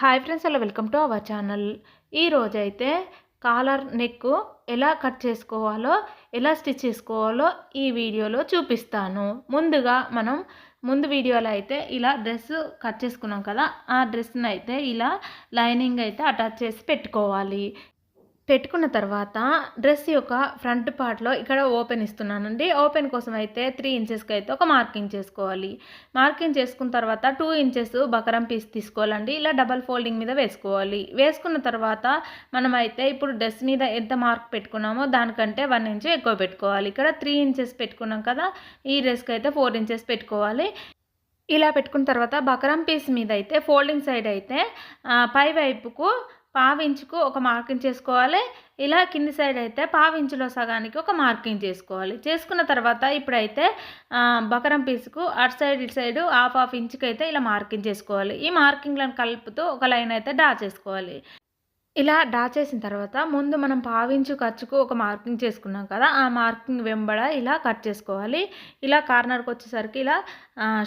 Hi friends hello welcome to our channel ఈరోజైతే collar neck ఎలా cut చేసుకోవాలో ఎలా స్టిచ్ చేసుకోవాలో ఈ వీడియోలో చూపిస్తాను. ముందుగా మనం ముందు వీడియోలో అయితే ఇలా డ్రెస్ కట్ చేసుకున్నాం కదా ఆ డ్రెస్ని అయితే ఇలా లైనింగ్ అయితే అటాచ్ చేసి పెట్టుకోవాలి. పెట్టుకున్న తర్వాత డ్రెస్ యొక్క ఫ్రంట్ పార్ట్లో ఇక్కడ ఓపెన్ ఇస్తున్నానండి. ఓపెన్ కోసం అయితే త్రీ ఇంచెస్కి అయితే ఒక మార్కింగ్ చేసుకోవాలి. మార్కింగ్ చేసుకున్న తర్వాత టూ ఇంచెస్ బకరం పీస్ తీసుకోవాలండి. ఇలా డబల్ ఫోల్డింగ్ మీద వేసుకోవాలి. వేసుకున్న తర్వాత మనం అయితే ఇప్పుడు డ్రెస్ మీద ఎంత మార్క్ పెట్టుకున్నామో దానికంటే వన్ ఇంచ్ ఎక్కువ పెట్టుకోవాలి. ఇక్కడ త్రీ ఇంచెస్ పెట్టుకున్నాం కదా ఈ డ్రెస్కి అయితే ఫోర్ ఇంచెస్ పెట్టుకోవాలి. ఇలా పెట్టుకున్న తర్వాత బకరం పీస్ మీద అయితే ఫోల్డింగ్ సైడ్ అయితే పై వైపుకు పావించుకు ఒక మార్కింగ్ చేసుకోవాలి. ఇలా కింది సైడ్ అయితే పావించులో సగానికి ఒక మార్కింగ్ చేసుకోవాలి. చేసుకున్న తర్వాత ఇప్పుడైతే బకరం పీసుకు అటు సైడ్ ఇటు సైడ్ హాఫ్ హాఫ్ ఇంచుకి అయితే ఇలా మార్కింగ్ చేసుకోవాలి. ఈ మార్కింగ్లను కలుపుతూ ఒక లైన్ అయితే డ్రా చేసుకోవాలి. ఇలా డ్రా చేసిన తర్వాత ముందు మనం పావించు ఖర్చుకు ఒక మార్కింగ్ చేసుకున్నాం కదా ఆ మార్కింగ్ వెంబడ ఇలా కట్ చేసుకోవాలి. ఇలా కార్నర్కి వచ్చేసరికి ఇలా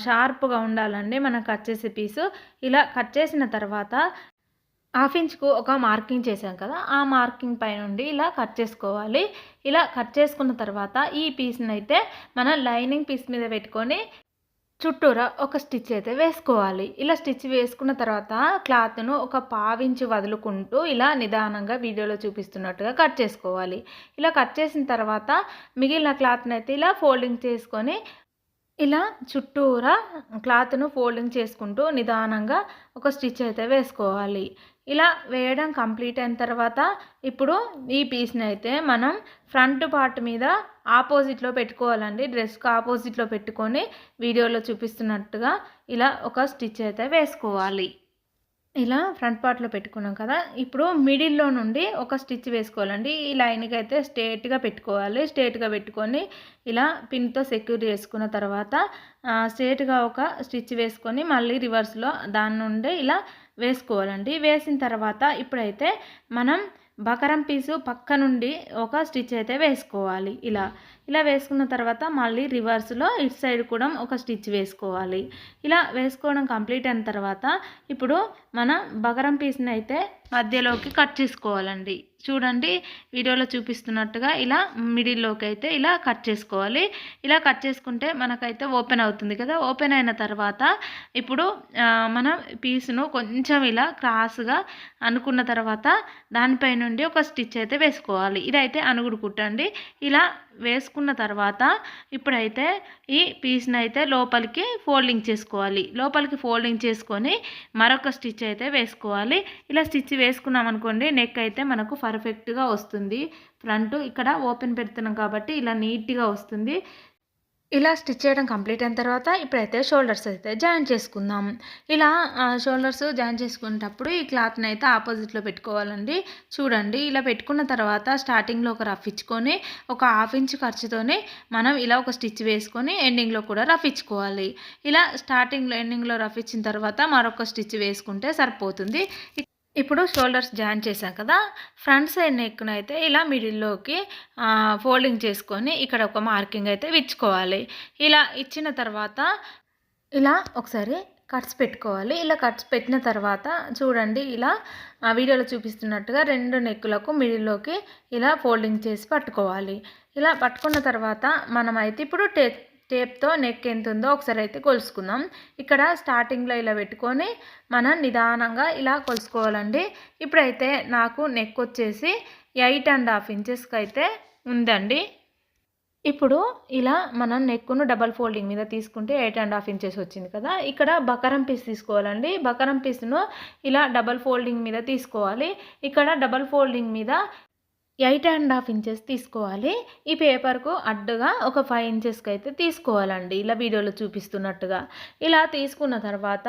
షార్ప్గా ఉండాలండి. మనం కట్ చేసే పీసు. ఇలా కట్ చేసిన తర్వాత హాఫ్ ఇంచ్కు ఒక మార్కింగ్ చేసాం కదా ఆ మార్కింగ్ పై నుండి ఇలా కట్ చేసుకోవాలి. ఇలా కట్ చేసుకున్న తర్వాత ఈ పీస్ని అయితే మనం లైనింగ్ పీస్ మీద పెట్టుకొని చుట్టూరా ఒక స్టిచ్ అయితే వేసుకోవాలి. ఇలా స్టిచ్ వేసుకున్న తర్వాత క్లాత్ను ఒక పావించి వదులుకుంటూ ఇలా నిదానంగా వీడియోలో చూపిస్తున్నట్టుగా కట్ చేసుకోవాలి. ఇలా కట్ చేసిన తర్వాత మిగిలిన క్లాత్ని అయితే ఇలా ఫోల్డింగ్ చేసుకొని ఇలా చుట్టూరా క్లాత్ను ఫోల్డింగ్ చేసుకుంటూ నిదానంగా ఒక స్టిచ్ అయితే వేసుకోవాలి. ఇలా వేయడం కంప్లీట్ అయిన తర్వాత ఇప్పుడు ఈ పీస్ని అయితే మనం ఫ్రంట్ పార్ట్ మీద ఆపోజిట్లో పెట్టుకోవాలండి. డ్రెస్కి ఆపోజిట్లో పెట్టుకొని వీడియోలో చూపిస్తున్నట్టుగా ఇలా ఒక స్టిచ్ అయితే వేసుకోవాలి. ఇలా ఫ్రంట్ పార్ట్లో పెట్టుకున్నాం కదా. ఇప్పుడు మిడిల్లో నుండి ఒక స్టిచ్ వేసుకోవాలండి. ఈ లైన్కి అయితే స్ట్రేట్గా పెట్టుకోవాలి. స్ట్రేట్గా పెట్టుకొని ఇలా పిన్తో సెక్యూర్ చేసుకున్న తర్వాత స్ట్రేట్గా ఒక స్టిచ్ వేసుకొని మళ్ళీ రివర్స్లో దాని నుండి ఇలా వేసుకోవాలండి. వేసిన తర్వాత ఇప్పుడైతే మనం బకరం పీసు పక్క నుండి ఒక స్టిచ్ అయితే వేసుకోవాలి. ఇలా ఇలా వేసుకున్న తర్వాత మళ్ళీ రివర్స్లో ఇటు సైడ్ కూడా ఒక స్టిచ్ వేసుకోవాలి. ఇలా వేసుకోవడం కంప్లీట్ అయిన తర్వాత ఇప్పుడు మన బగరం పీస్ని అయితే మధ్యలోకి కట్ చేసుకోవాలండి. చూడండి వీడియోలో చూపిస్తున్నట్టుగా ఇలా మిడిల్లోకి అయితే ఇలా కట్ చేసుకోవాలి. ఇలా కట్ చేసుకుంటే మనకైతే ఓపెన్ అవుతుంది కదా. ఓపెన్ అయిన తర్వాత ఇప్పుడు మనం పీస్ను కొంచెం ఇలా క్రాస్గా అనుకున్న తర్వాత దానిపై నుండి ఒక స్టిచ్ అయితే వేసుకోవాలి. ఇదైతే అనుగుడు కుట్టండి. ఇలా వేసుకున్న తర్వాత ఇప్పుడైతే ఈ పీస్ని అయితే లోపలికి ఫోల్డింగ్ చేసుకోవాలి. లోపలికి ఫోల్డింగ్ చేసుకొని మరొక స్టిచ్ అయితే వేసుకోవాలి. ఇలా స్టిచ్ వేసుకున్నాం అనుకోండి నెక్ అయితే మనకు పర్ఫెక్ట్గా వస్తుంది. ఫ్రంట్ ఇక్కడ ఓపెన్ పెడుతున్నాం కాబట్టి ఇలా నీట్గా వస్తుంది. ఇలా స్టిచ్ చేయడం కంప్లీట్ అయిన తర్వాత ఇప్పుడైతే షోల్డర్స్ అయితే జాయిన్ చేసుకుందాం. ఇలా షోల్డర్స్ జాయిన్ చేసుకునేటప్పుడు ఈ క్లాత్ని అయితే ఆపోజిట్లో పెట్టుకోవాలండి. చూడండి ఇలా పెట్టుకున్న తర్వాత స్టార్టింగ్లో ఒక రఫ్ ఇచ్చుకొని ఒక హాఫ్ ఇంచ్ ఖర్చుతోనే మనం ఇలా ఒక స్టిచ్ వేసుకొని ఎండింగ్లో కూడా రఫ్ ఇచ్చుకోవాలి. ఇలా స్టార్టింగ్లో ఎండింగ్లో రఫ్ ఇచ్చిన తర్వాత మరొక స్టిచ్ వేసుకుంటే సరిపోతుంది. ఇప్పుడు షోల్డర్స్ జాయిన్ చేశాం కదా ఫ్రంట్ సైడ్ నెక్ను అయితే ఇలా మిడిల్లోకి ఫోల్డింగ్ చేసుకొని ఇక్కడ ఒక మార్కింగ్ అయితే ఇచ్చుకోవాలి ఇలా ఇచ్చిన తర్వాత ఇలా ఒకసారి కట్స్ పెట్టుకోవాలి. ఇలా కట్స్ పెట్టిన తర్వాత చూడండి ఇలా ఆ వీడియోలో చూపిస్తున్నట్టుగా రెండు నెక్కులకు మిడిల్లోకి ఇలా ఫోల్డింగ్ చేసి పట్టుకోవాలి. ఇలా పట్టుకున్న తర్వాత మనమైతే ఇప్పుడు టే టేప్తో నెక్ ఎంత ఉందో ఒకసారి అయితే కొలుసుకుందాం. ఇక్కడ స్టార్టింగ్లో ఇలా పెట్టుకొని మనం నిదానంగా ఇలా కొలుసుకోవాలండి. ఇప్పుడైతే నాకు నెక్ వచ్చేసి ఎయిట్ అండ్ హాఫ్ ఇంచెస్కి అయితే ఉందండి. ఇప్పుడు ఇలా మనం నెక్కును డబల్ ఫోల్డింగ్ మీద తీసుకుంటే ఎయిట్ అండ్ హాఫ్ ఇంచెస్ వచ్చింది కదా. ఇక్కడ బకరం పీస్ తీసుకోవాలండి. బకరం పీస్ను ఇలా డబల్ ఫోల్డింగ్ మీద తీసుకోవాలి. ఇక్కడ డబల్ ఫోల్డింగ్ మీద ఎయిట్ అండ్ హాఫ్ ఇంచెస్ తీసుకోవాలి. ఈ పేపర్కు అడ్డుగా ఒక ఫైవ్ ఇంచెస్కి అయితే తీసుకోవాలండి. ఇలా వీడియోలో చూపిస్తున్నట్టుగా. ఇలా తీసుకున్న తర్వాత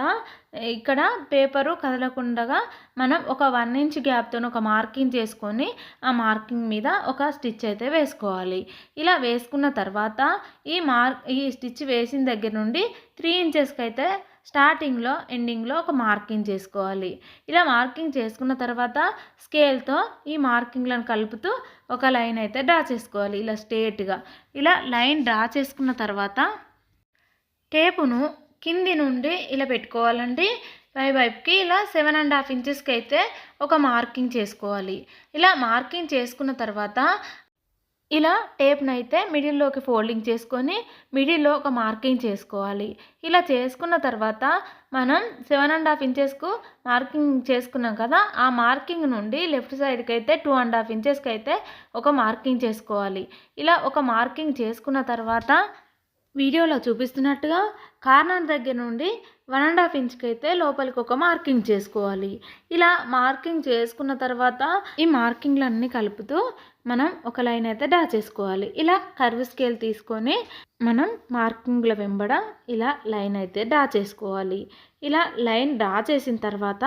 ఇక్కడ పేపరు కదలకుండగా మనం ఒక వన్ ఇంచ్ గ్యాప్తో ఒక మార్కింగ్ చేసుకొని ఆ మార్కింగ్ మీద ఒక స్టిచ్ అయితే వేసుకోవాలి. ఇలా వేసుకున్న తర్వాత ఈ మార్ ఈ స్టిచ్ వేసిన దగ్గర నుండి త్రీ ఇంచెస్కి అయితే స్టార్టింగ్లో ఎండింగ్లో ఒక మార్కింగ్ చేసుకోవాలి. ఇలా మార్కింగ్ చేసుకున్న తర్వాత స్కేల్తో ఈ మార్కింగ్లను కలుపుతూ ఒక లైన్ అయితే డ్రా చేసుకోవాలి ఇలా స్ట్రేట్గా. ఇలా లైన్ డ్రా చేసుకున్న తర్వాత టేపును కింది నుండి ఇలా పెట్టుకోవాలండి. పై వైపుకి ఇలా సెవెన్ అండ్ హాఫ్ ఇంచెస్కి అయితే ఒక మార్కింగ్ చేసుకోవాలి. ఇలా మార్కింగ్ చేసుకున్న తర్వాత ఇలా టేప్ని అయితే మిడిల్లోకి ఫోల్డింగ్ చేసుకొని మిడిల్లో ఒక మార్కింగ్ చేసుకోవాలి. ఇలా చేసుకున్న తర్వాత మనం సెవెన్ అండ్ హాఫ్ ఇంచెస్కు మార్కింగ్ చేసుకున్నాం కదా ఆ మార్కింగ్ నుండి లెఫ్ట్ సైడ్కి అయితే టూ అండ్ హాఫ్ ఇంచెస్కి అయితే ఒక మార్కింగ్ చేసుకోవాలి. ఇలా ఒక మార్కింగ్ చేసుకున్న తర్వాత వీడియోలో చూపిస్తున్నట్టుగా కార్నర్ దగ్గర నుండి వన్ అండ్ హాఫ్ ఇంచ్కి అయితే లోపలికి ఒక మార్కింగ్ చేసుకోవాలి. ఇలా మార్కింగ్ చేసుకున్న తర్వాత ఈ మార్కింగ్లన్నీ కలుపుతూ మనం ఒక లైన్ అయితే డ్రా చేసుకోవాలి. ఇలా కర్వ్ స్కేల్ తీసుకొని మనం మార్కింగ్ల వెంబడ ఇలా లైన్ అయితే డ్రా చేసుకోవాలి. ఇలా లైన్ డ్రా చేసిన తర్వాత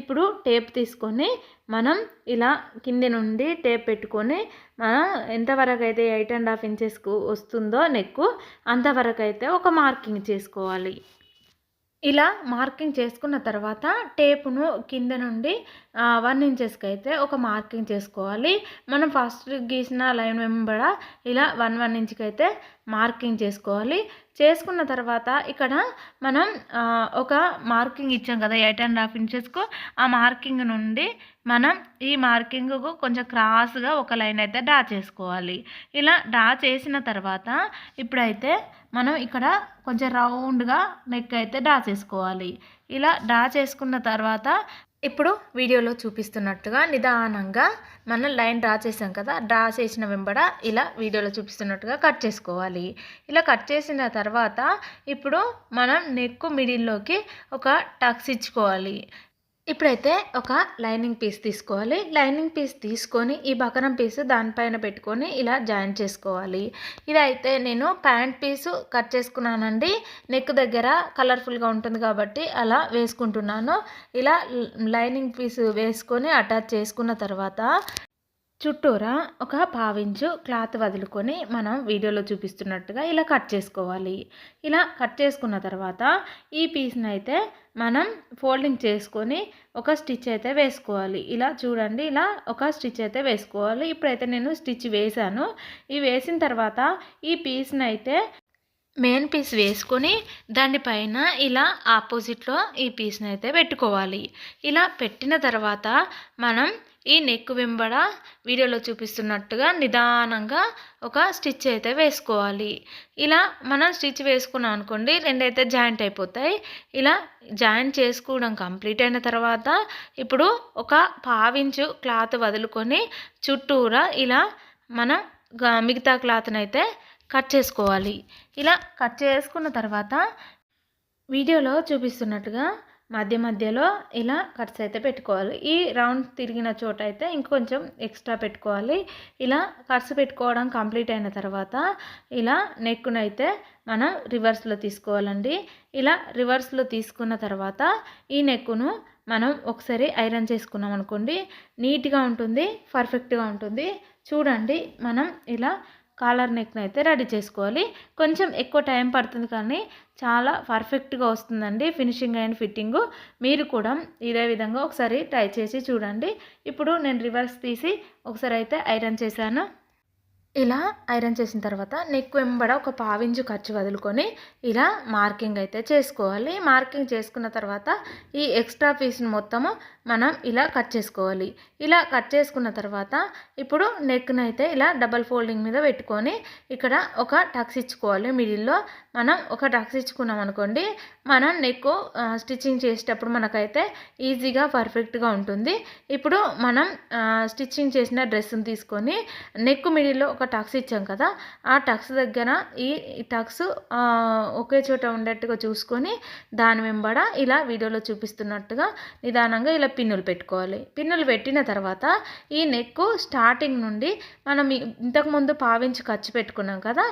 ఇప్పుడు టేప్ తీసుకొని మనం ఇలా కింది నుండి టేప్ పెట్టుకొని మనం ఎంతవరకు అయితే ఎయిట్ అండ్ హాఫ్ ఇంచెస్కు వస్తుందో నెక్కు అంతవరకు అయితే ఒక మార్కింగ్ చేసుకోవాలి. ఇలా మార్కింగ్ చేసుకున్న తర్వాత టేపును కింద నుండి వన్ ఇంచెస్కి అయితే ఒక మార్కింగ్ చేసుకోవాలి. మనం ఫస్ట్ గీసిన లైన్ వెంబడ ఇలా వన్ వన్ ఇంచ్కి అయితే మార్కింగ్ చేసుకోవాలి. చేసుకున్న తర్వాత ఇక్కడ మనం ఒక మార్కింగ్ ఇచ్చాం కదా ఎయిట్ అండ్ హాఫ్ ఇంచెస్కు. ఆ మార్కింగ్ నుండి మనం ఈ మార్కింగ్కు కొంచెం క్రాస్గా ఒక లైన్ అయితే డ్రా చేసుకోవాలి. ఇలా డ్రా చేసిన తర్వాత ఇప్పుడైతే మనం ఇక్కడ కొంచెం రౌండ్గా నెక్ అయితే డ్రా చేసుకోవాలి. ఇలా డ్రా చేసుకున్న తర్వాత ఇప్పుడు వీడియోలో చూపిస్తున్నట్టుగా నిదానంగా మనం లైన్ డ్రా చేసాం కదా డ్రా చేసిన వెంబడ ఇలా వీడియోలో చూపిస్తున్నట్టుగా కట్ చేసుకోవాలి. ఇలా కట్ చేసిన తర్వాత ఇప్పుడు మనం నెక్ మిడిల్లోకి ఒక టక్స్ ఇచ్చుకోవాలి. ఇప్పుడైతే ఒక లైనింగ్ పీస్ తీసుకోవాలి. లైనింగ్ పీస్ తీసుకొని ఈ బకరం పీస్ దానిపైన పెట్టుకొని ఇలా జాయిన్ చేసుకోవాలి. ఇదైతే నేను ప్యాంట్ పీసు కట్ చేసుకున్నానండి. నెక్ దగ్గర కలర్ఫుల్గా ఉంటుంది కాబట్టి అలా వేసుకుంటున్నాను. ఇలా లైనింగ్ పీస్ వేసుకొని అటాచ్ చేసుకున్న తర్వాత చుట్టూరా ఒక పావించు క్లాత్ వదులుకొని మనం వీడియోలో చూపిస్తున్నట్టుగా ఇలా కట్ చేసుకోవాలి. ఇలా కట్ చేసుకున్న తర్వాత ఈ పీస్ని అయితే మనం ఫోల్డింగ్ చేసుకొని ఒక స్టిచ్ అయితే వేసుకోవాలి. ఇలా చూడండి ఇలా ఒక స్టిచ్ అయితే వేసుకోవాలి. ఇప్పుడైతే నేను స్టిచ్ వేశాను. ఈ వేసిన తర్వాత ఈ పీస్ని అయితే మెయిన్ పీస్ వేసుకొని దానిపైన ఇలా ఆపోజిట్లో ఈ పీస్ని అయితే పెట్టుకోవాలి. ఇలా పెట్టిన తర్వాత మనం ఈ నెక్ వెంబడ వీడియోలో చూపిస్తున్నట్టుగా నిదానంగా ఒక స్టిచ్ అయితే వేసుకోవాలి. ఇలా మనం స్టిచ్ వేసుకున్నాం అనుకోండి రెండైతే జాయింట్ అయిపోతాయి. ఇలా జాయింట్ చేసుకోవడం కంప్లీట్ అయిన తర్వాత ఇప్పుడు ఒక పావించు క్లాత్ వదులుకొని చుట్టూరా ఇలా మనం మిగతా క్లాత్ని అయితే కట్ చేసుకోవాలి. ఇలా కట్ చేసుకున్న తర్వాత వీడియోలో చూపిస్తున్నట్టుగా మధ్య మధ్యలో ఇలా కట్స్ అయితే పెట్టుకోవాలి. ఈ రౌండ్ తిరిగిన చోట అయితే ఇంకొంచెం ఎక్స్ట్రా పెట్టుకోవాలి. ఇలా కట్స్ పెట్టుకోవడం కంప్లీట్ అయిన తర్వాత ఇలా నెక్కునైతే మనం రివర్స్లో తీసుకోవాలండి. ఇలా రివర్స్లో తీసుకున్న తర్వాత ఈ నెక్కును మనం ఒకసారి ఐరన్ చేసుకున్నాం అనుకోండి నీట్గా ఉంటుంది పర్ఫెక్ట్గా ఉంటుంది. చూడండి మనం ఇలా కాలర్ నెక్ని అయితే రెడీ చేసుకోవాలి. కొంచెం ఎక్కువ టైం పడుతుంది కానీ చాలా పర్ఫెక్ట్గా వస్తుందండి ఫినిషింగ్ అండ్ ఫిట్టింగ్. మీరు కూడా ఇదే విధంగా ఒకసారి ట్రై చేసి చూడండి. ఇప్పుడు నేను రివర్స్ తీసి ఒకసారి అయితే ఐరన్ చేశాను. ఇలా ఐరన్ చేసిన తర్వాత నెక్ వెంబడ ఒక పావించు ఖర్చు వదులుకొని ఇలా మార్కింగ్ అయితే చేసుకోవాలి. మార్కింగ్ చేసుకున్న తర్వాత ఈ ఎక్స్ట్రా పీస్ని మొత్తము మనం ఇలా కట్ చేసుకోవాలి. ఇలా కట్ చేసుకున్న తర్వాత ఇప్పుడు నెక్ని అయితే ఇలా డబల్ ఫోల్డింగ్ మీద పెట్టుకొని ఇక్కడ ఒక టక్స్ ఇచ్చుకోవాలి. మిడిల్లో మనం ఒక టక్స్ ఇచ్చుకున్నాం అనుకోండి మనం నెక్ స్టిచ్చింగ్ చేసేటప్పుడు మనకైతే ఈజీగా పర్ఫెక్ట్గా ఉంటుంది. ఇప్పుడు మనం స్టిచ్చింగ్ చేసిన డ్రెస్ని తీసుకొని నెక్ మిడిల్లో ఒక టక్స్ ఇచ్చాం కదా ఆ టక్స్ దగ్గర ఈ టక్స్ ఒకే చోట ఉండేట్టుగా చూసుకొని దాని వెంబడ ఇలా వీడియోలో చూపిస్తున్నట్టుగా నిదానంగా ఇలా పిన్నులు పెట్టుకోవాలి. పిన్నులు పెట్టిన తర్వాత ఈ నెక్ స్టార్టింగ్ నుండి మనం ఇంతకుముందు పావించి ఖర్చు పెట్టుకున్నాం కదా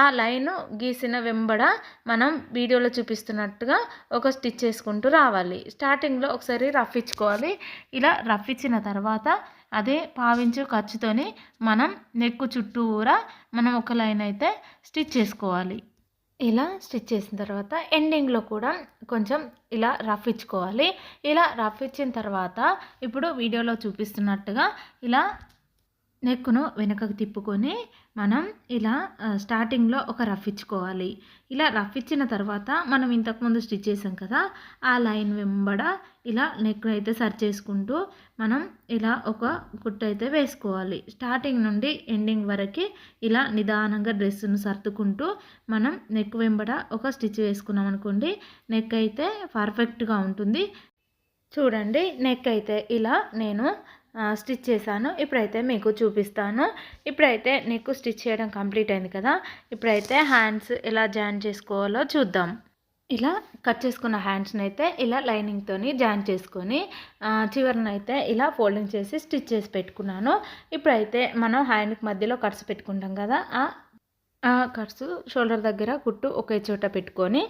ఆ లైన్ గీసిన వెంబడ మనం వీడియోలో చూపిస్తున్నట్టు చూపిస్తున్నట్టుగా ఒక స్టిచ్ చేసుకుంటూ రావాలి. స్టార్టింగ్లో ఒకసారి రఫ్ ఇచ్చుకోవాలి. ఇలా రఫ్ ఇచ్చిన తర్వాత అదే పావించు ఖర్చుతోని మనం నెక్కు చుట్టూరా మనం ఒక లైన్ అయితే స్టిచ్ చేసుకోవాలి. ఇలా స్టిచ్ చేసిన తర్వాత ఎండింగ్లో కూడా కొంచెం ఇలా రఫ్ ఇచ్చుకోవాలి. ఇలా రఫ్ ఇచ్చిన తర్వాత ఇప్పుడు వీడియోలో చూపిస్తున్నట్టుగా ఇలా నెక్కును వెనుకకు తిప్పుకొని మనం ఇలా స్టార్టింగ్లో ఒక రఫ్ ఇచ్చుకోవాలి. ఇలా రఫ్ ఇచ్చిన తర్వాత మనం ఇంతకుముందు స్టిచ్ చేసాం కదా ఆ లైన్ వెంబడ ఇలా నెక్ అయితే సర్చ్ చేసుకుంటూ మనం ఇలా ఒక కుట్టు అయితే వేసుకోవాలి. స్టార్టింగ్ నుండి ఎండింగ్ వరకు ఇలా నిదానంగా డ్రెస్సును సర్దుకుంటూ మనం నెక్ వెంబడ ఒక స్టిచ్ వేసుకున్నాం అనుకోండి నెక్ అయితే పర్ఫెక్ట్గా ఉంటుంది. చూడండి నెక్ అయితే ఇలా నేను స్టిచ్ చేశాను. ఇప్పుడైతే మీకు చూపిస్తాను. ఇప్పుడైతే నీకు స్టిచ్ చేయడం కంప్లీట్ అయింది కదా? ఇప్పుడైతే హ్యాండ్స్ ఎలా జాయిన్ చేసుకోవాలో చూద్దాం. ఇలా కట్ చేసుకున్న హ్యాండ్స్ని అయితే ఇలా లైనింగ్తోని జాయిన్ చేసుకొని చివరినైతే ఇలా ఫోల్డింగ్ చేసి స్టిచ్ చేసి పెట్టుకున్నాను. ఇప్పుడైతే మనం హ్యాండ్కి మధ్యలో కట్స్ పెట్టుకుంటాం కదా? ఆ కట్స్ షోల్డర్ దగ్గర కుట్టు ఒకే చోట పెట్టుకొని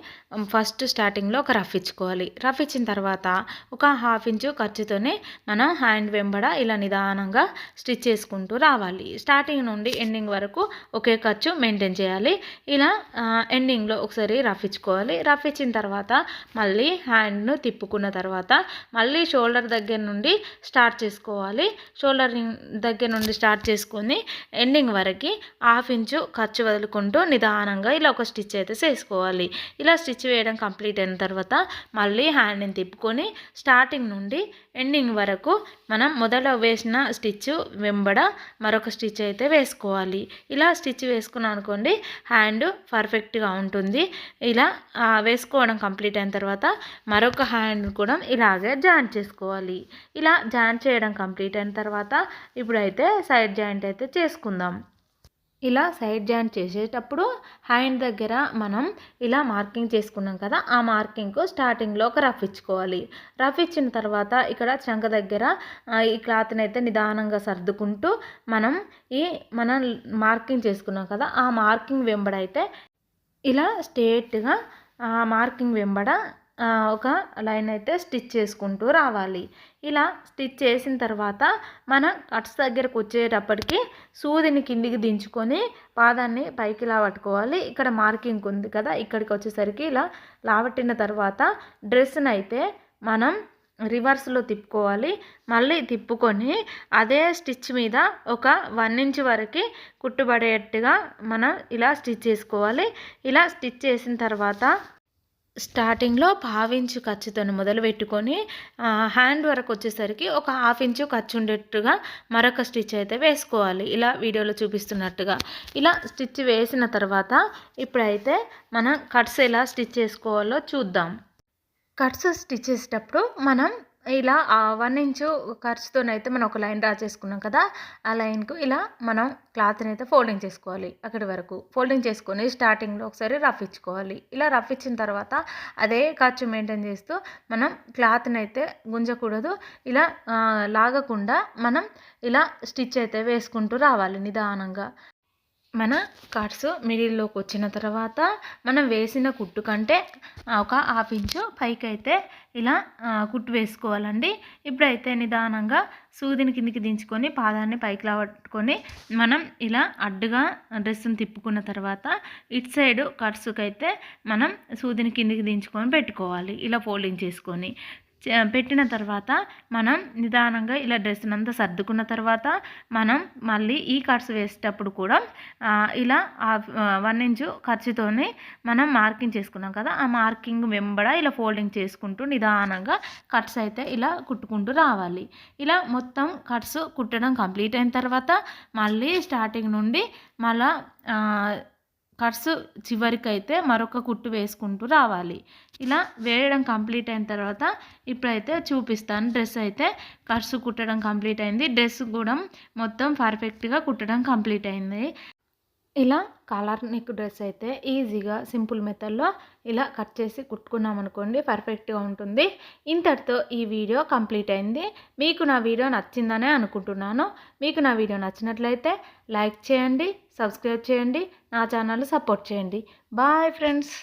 ఫస్ట్ స్టార్టింగ్లో ఒక రఫ్ ఇచ్చుకోవాలి. రఫ్ ఇచ్చిన తర్వాత ఒక హాఫ్ ఇంచు ఖర్చుతోనే మనం హ్యాండ్ వెంబడ ఇలా నిదానంగా స్టిచ్ చేసుకుంటూ రావాలి. స్టార్టింగ్ నుండి ఎండింగ్ వరకు ఒకే ఖర్చు మెయింటైన్ చేయాలి. ఇలా ఎండింగ్లో ఒకసారి రఫ్ ఇచ్చుకోవాలి. రఫ్ ఇచ్చిన తర్వాత మళ్ళీ హ్యాండ్ను తిప్పుకున్న తర్వాత మళ్ళీ షోల్డర్ దగ్గర నుండి స్టార్ట్ చేసుకోవాలి. షోల్డర్ దగ్గర నుండి స్టార్ట్ చేసుకొని ఎండింగ్ వరకు హాఫ్ ఇంచు ఖర్చు వదులుకుంటూ నిదానంగా ఇలా ఒక స్టిచ్ అయితే చేసుకోవాలి. ఇలా స్టిచ్ వేయడం కంప్లీట్ అయిన తర్వాత మళ్ళీ హ్యాండ్ని తిప్పుకొని స్టార్టింగ్ నుండి ఎండింగ్ వరకు మనం మొదట వేసిన స్టిచ్ వెంబడ మరొక స్టిచ్ అయితే వేసుకోవాలి. ఇలా స్టిచ్ వేసుకున్నాం అనుకోండి హ్యాండ్ పర్ఫెక్ట్గా ఉంటుంది. ఇలా వేసుకోవడం కంప్లీట్ అయిన తర్వాత మరొక హ్యాండ్ కూడా ఇలాగే జాయింట్ చేసుకోవాలి. ఇలా జాయింట్ చేయడం కంప్లీట్ అయిన తర్వాత ఇప్పుడైతే సైడ్ జాయింట్ అయితే చేసుకుందాం. ఇలా సైడ్ జాయింట్ చేసేటప్పుడు హ్యాండ్ దగ్గర మనం ఇలా మార్కింగ్ చేసుకున్నాం కదా ఆ మార్కింగ్కు స్టార్టింగ్లో ఒక రఫ్ ఇచ్చుకోవాలి. రఫ్ ఇచ్చిన తర్వాత ఇక్కడ చంక దగ్గర ఈ క్లాత్ని అయితే నిదానంగా సర్దుకుంటూ మనం ఈ మనం మార్కింగ్ చేసుకున్నాం కదా ఆ మార్కింగ్ వెంబడైతే ఇలా స్ట్రేట్గా ఆ మార్కింగ్ వెంబడ ఒక లైన్ అయితే స్టిచ్ చేసుకుంటూ రావాలి. ఇలా స్టిచ్ చేసిన తర్వాత మన కట్స్ దగ్గరకు వచ్చేటప్పటికి సూదిని కిందికి దించుకొని పాదాన్ని పైకి లావట్టుకోవాలి ఇక్కడ మార్కింగ్ ఉంది కదా ఇక్కడికి వచ్చేసరికి ఇలా లావట్టిన తర్వాత డ్రెస్ని అయితే మనం రివర్స్లో తిప్పుకోవాలి. మళ్ళీ తిప్పుకొని అదే స్టిచ్ మీద ఒక వన్ ఇంచ్ వరకు కుట్టుబడేట్టుగా మనం ఇలా స్టిచ్ చేసుకోవాలి. ఇలా స్టిచ్ చేసిన తర్వాత స్టార్టింగ్లో పావించు ఖర్చుతో మొదలు పెట్టుకొని హ్యాండ్ వరకు వచ్చేసరికి ఒక హాఫ్ ఇంచు ఖర్చు ఉండేట్టుగా మరొక స్టిచ్ అయితే వేసుకోవాలి. ఇలా వీడియోలో చూపిస్తున్నట్టుగా. ఇలా స్టిచ్ వేసిన తర్వాత ఇప్పుడైతే మనం కట్స్ ఎలా స్టిచ్ చేసుకోవాలో చూద్దాం. కట్స్ స్టిచ్ చేసేటప్పుడు మనం ఇలా వన్ ఇంచు ఖర్చుతోనైతే మనం ఒక లైన్ డ్రా చేసుకున్నాం కదా ఆ లైన్కు ఇలా మనం క్లాత్ని అయితే ఫోల్డింగ్ చేసుకోవాలి అక్కడి వరకు. ఫోల్డింగ్ చేసుకొని స్టార్టింగ్లో ఒకసారి రఫ్ ఇచ్చుకోవాలి. ఇలా రఫ్ ఇచ్చిన తర్వాత అదే ఖర్చు మెయింటైన్ చేస్తూ మనం క్లాత్ని అయితే గుంజకూడదు. ఇలా లాగకుండా మనం ఇలా స్టిచ్ అయితే వేసుకుంటూ రావాలి నిదానంగా. మన కట్స్ మిడిల్లోకి వచ్చిన తర్వాత మనం వేసిన కుట్టు కంటే ఒక హాఫ్ ఇంచు పైకి అయితే ఇలా కుట్టు వేసుకోవాలండి. ఇప్పుడైతే నిదానంగా సూదిని కిందికి దించుకొని పాదాన్ని పైకి పట్టుకొని మనం ఇలా అడ్డుగా డ్రెస్సును తిప్పుకున్న తర్వాత ఇటు సైడ్ కట్స్కి అయితే మనం సూదిని కిందికి దించుకొని పెట్టుకోవాలి. ఇలా ఫోల్డింగ్ చేసుకొని. పెట్టిన తర్వాత మనం నిదానంగా ఇలా డ్రెస్ అంతా సర్దుకున్న తర్వాత మనం మళ్ళీ ఈ కట్స్ వేసేటప్పుడు కూడా ఆ, ఇలా వన్ ఇంచు ఖర్చుతోనే మనం మార్కింగ్ చేసుకున్నాం కదా ఆ మార్కింగ్ వెంబడ ఇలా ఫోల్డింగ్ చేసుకుంటూ నిదానంగా కట్స్ అయితే ఇలా కుట్టుకుంటూ రావాలి. ఇలా మొత్తం కట్స్ కుట్టడం కంప్లీట్ అయిన తర్వాత మళ్ళీ స్టార్టింగ్ నుండి మళ్ళా కట్స్ చివరికైతే మరొక కుట్టు వేసుకుంటూ రావాలి. ఇలా వేయడం కంప్లీట్ అయిన తర్వాత ఇప్పుడైతే చూపిస్తాను. డ్రెస్ అయితే కట్స్ కుట్టడం కంప్లీట్ అయింది. డ్రెస్ కూడా మొత్తం పర్ఫెక్ట్గా కుట్టడం కంప్లీట్ అయింది. ఇలా కాలర్ నెక్ డ్రెస్ అయితే ఈజీగా సింపుల్ మెథడ్లో ఇలా కట్ చేసి కుట్టుకున్నాం అనుకోండి పర్ఫెక్ట్గా ఉంటుంది. ఇంతటితో ఈ వీడియో కంప్లీట్ అయింది. మీకు నా వీడియో నచ్చిందనే అనుకుంటున్నాను. మీకు నా వీడియో నచ్చినట్లయితే లైక్ చేయండి సబ్స్క్రైబ్ చేయండి నా ఛానల్ సపోర్ట్ చేయండి. Bye friends